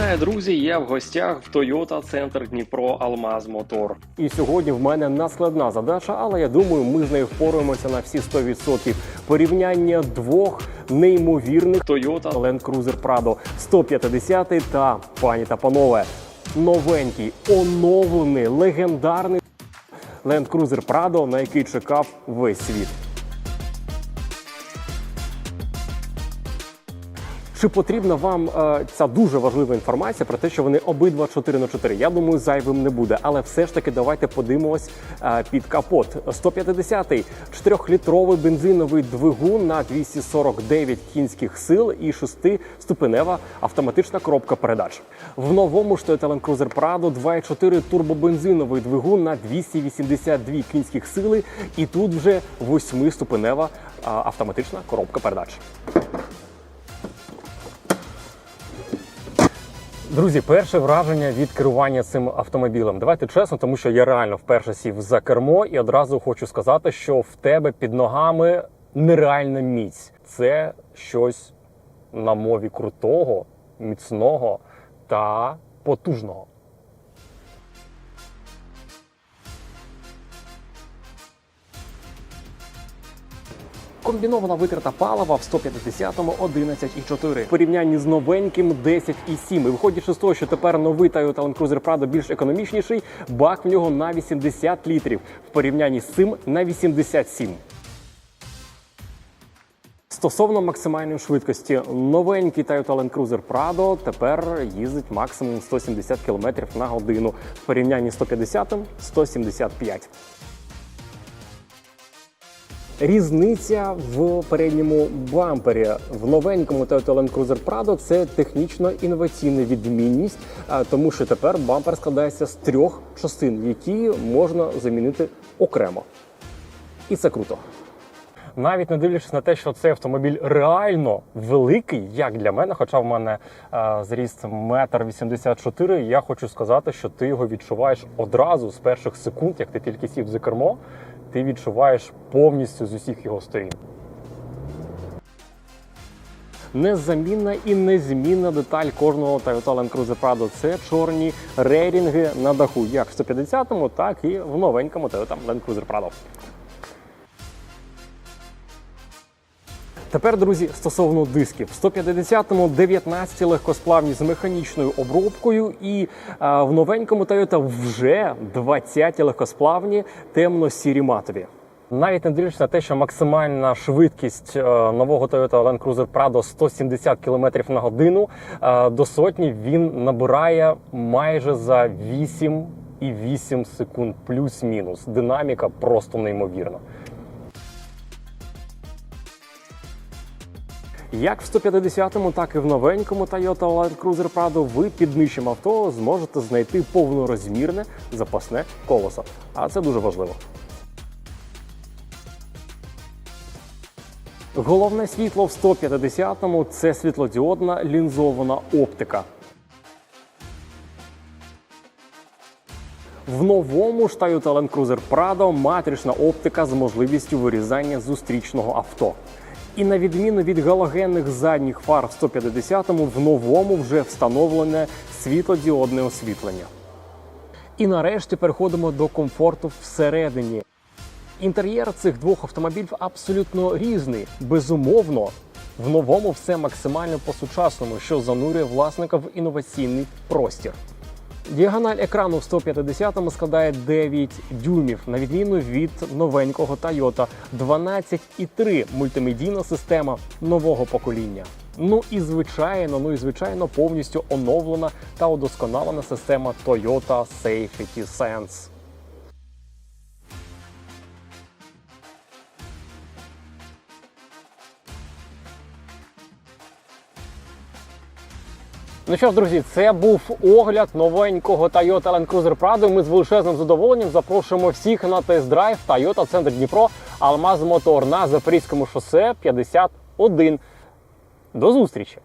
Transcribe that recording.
Вітаю, друзі! Я в гостях в Toyota Центр Дніпро Алмаз Мотор. І сьогодні в мене наскладна задача, але я думаю, ми з нею впораємося на всі 100%. Порівняння двох неймовірних Toyota Land Cruiser Prado 150 та пані та панове. Новенький, оновлений, легендарний Land Cruiser Prado, на який чекав весь світ. Чи потрібна вам е, ця дуже важлива інформація про те, що вони обидва 4 на 4 Я думаю, зайвим не буде. Але все ж таки давайте подивимось е, під капот. 150-й 4-літровий бензиновий двигун на 249 кінських сил і 6-ступенева автоматична коробка передач. В новому ж Toyota Land Cruiser Prado 2,4 турбобензиновий двигун на 282 кінських сили, і тут вже 8-ступенева автоматична коробка передач. Друзі, перше враження від керування цим автомобілем. Давайте чесно, тому що я реально вперше сів за кермо, і одразу хочу сказати, що в тебе під ногами нереальна міць. Це щось на мові крутого, міцного та потужного. Комбінована витрата палива в 150-му 11,4. В порівнянні з новеньким 10,7. І виходячи з того, що тепер новий Toyota Land Cruiser Prado більш економічніший, бак в нього на 80 літрів. В порівнянні з цим на 87. Стосовно максимальної швидкості, новенький Toyota Land Cruiser Prado тепер їздить максимум 170 км на годину. В порівнянні з 150 – 175 Різниця в передньому бампері в новенькому Toyota Land Cruiser Prado – це технічно інноваційна відмінність, тому що тепер бампер складається з трьох частин, які можна замінити окремо. І це круто. Навіть не дивлячись на те, що цей автомобіль реально великий, як для мене, хоча в мене е, зріст метр вісімдесят чотири, я хочу сказати, що ти його відчуваєш одразу з перших секунд, як ти тільки сів за кермо, ти відчуваєш повністю з усіх його сторін. Незамінна і незмінна деталь кожного Toyota Land Cruiser Prado – це чорні рейрінги на даху, як в 150-му, так і в новенькому Toyota Land Cruiser Prado. Тепер, друзі, стосовно дисків, в 150-му 19 легкосплавні з механічною обробкою, і а, в новенькому Toyota вже 20 легкосплавні темно-сірі матові. Навіть не дивлячись на те, що максимальна швидкість е, нового Toyota Land Cruiser Prado 170 км на годину, е, до сотні він набирає майже за 8,8 секунд, плюс-мінус. Динаміка просто неймовірна. Як в 150-му, так і в новенькому Toyota Land Cruiser Prado ви під нижчим авто зможете знайти повнорозмірне запасне колесо. А це дуже важливо. Головне світло в 150-му – це світлодіодна лінзована оптика. В новому ж Toyota Land Cruiser Prado матрична оптика з можливістю вирізання зустрічного авто. І на відміну від галогенних задніх фар в 150-му, в новому вже встановлене світлодіодне освітлення. І нарешті переходимо до комфорту всередині. Інтер'єр цих двох автомобілів абсолютно різний. Безумовно, в новому все максимально по-сучасному, що занурює власника в інноваційний простір. Діагональ екрану в 150-му складає 9 дюймів, на відміну від новенького Toyota 12,3 мультимедійна система нового покоління. Ну і звичайно, ну і звичайно, повністю оновлена та удосконалена система Toyota Safety Sense. Ну що ж, друзі, це був огляд новенького Toyota Land Cruiser Prado. Ми з величезним задоволенням запрошуємо всіх на тест-драйв Toyota Центр Дніпро Алмаз Мотор на Запорізькому шосе 51. До зустрічі!